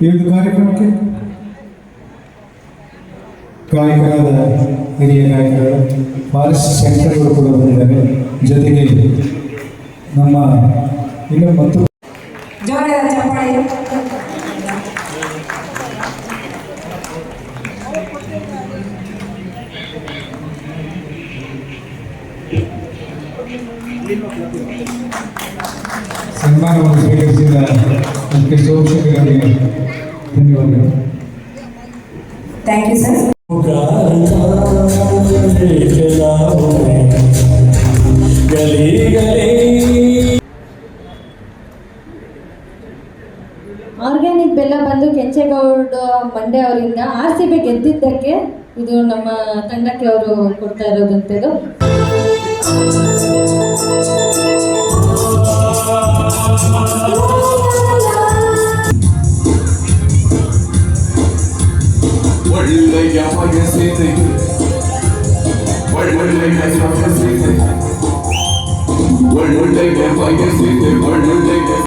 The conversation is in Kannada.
ಈ ಒಂದು ಕಾರ್ಯಕ್ರಮಕ್ಕೆ? ಗಾಯಕರಾದ ಹಿರಿಯ ಗಾಯಕರು, ಫಾರೆಸ್ಟ್ ಸೆಂಟರ್ಗಳು ಕೂಡ ಬಂದಿದ್ದಾರೆ ಜೊತೆಗೆ ನಮ್ಮ ಇನ್ನು ಮತ್ತು ಚಪ್ಪಾಳೆ. ಸನ್ಮಾನವನ್ನು ಸ್ವೀಕರಿಸಿದ ಮುಖ್ಯ ಸೋಮಶೇಖರರಿಗೆ ಧನ್ಯವಾದಗಳು. ಥ್ಯಾಂಕ್ ಯು ಸರ್ ಆರ್ಗ್ಯಾನಿಕ್ ಬೆಲ್ಲ ಬಂದು ಕೆಂಚೇಗೌಡ ಮಂಡ್ಯ ಅವರಿಂದ ಆರ್ ಸಿ ಬಿ ಗೆದ್ದಿದ್ದಕ್ಕೆ ಇದು ನಮ್ಮ ತಂಡಕ್ಕೆ ಅವರು ಕೊಡ್ತಾ ಇರೋದಂಥದ್ದು ಒಳ್ಳೆಯ ಬಯಸಿದೆ ಒಳ್ಳೆಯ ಬಯಸಿದೆ ಒಳ್ಳೆಯ ಬಯಸಿದೆ ಒಳ್ಳೆಯ